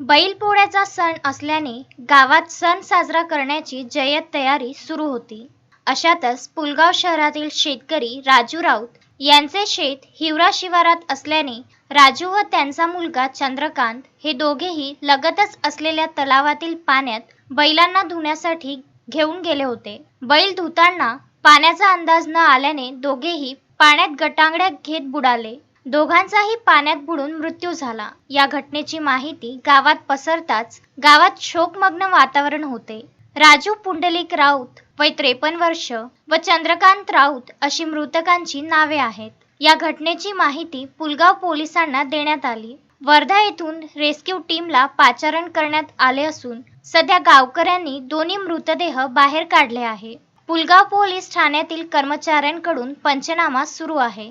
बैलपोळ्याचा सण असल्याने गावात सण साजरा करण्याची जय्यत तयारी सुरू होती. अशातच पुलगाव शहरातील शेतकरी राजू राऊत यांचे शेत हिवरा शिवारात असल्याने राजू व त्यांचा मुलगा चंद्रकांत हे दोघेही लगतच असलेल्या तलावातील पाण्यात बैलांना धुण्यासाठी घेऊन गेले होते. बैल धुताना पाण्याचा अंदाज न आल्याने दोघेही पाण्यात गटांगड्या घेत बुडाले. दोघांचाही पाण्यात बुडून मृत्यू झाला. या घटनेची माहिती गावात पसरताच गावात शोकमग्न वातावरण होते. राजू पुंडलिक राऊत वय त्रेपन्न वर्ष व चंद्रकांत राऊत अशी मृतकांची नावे आहेत. या घटनेची माहिती पुलगाव पोलिसांना देण्यात आली. वर्धा येथून रेस्क्यू टीमला पाचारण करण्यात आले असून सध्या गावकऱ्यांनी दोन्ही मृतदेह बाहेर काढले आहे. पुलगाव पोलीस ठाण्यातील कर्मचाऱ्यांकडून पंचनामा सुरू आहे.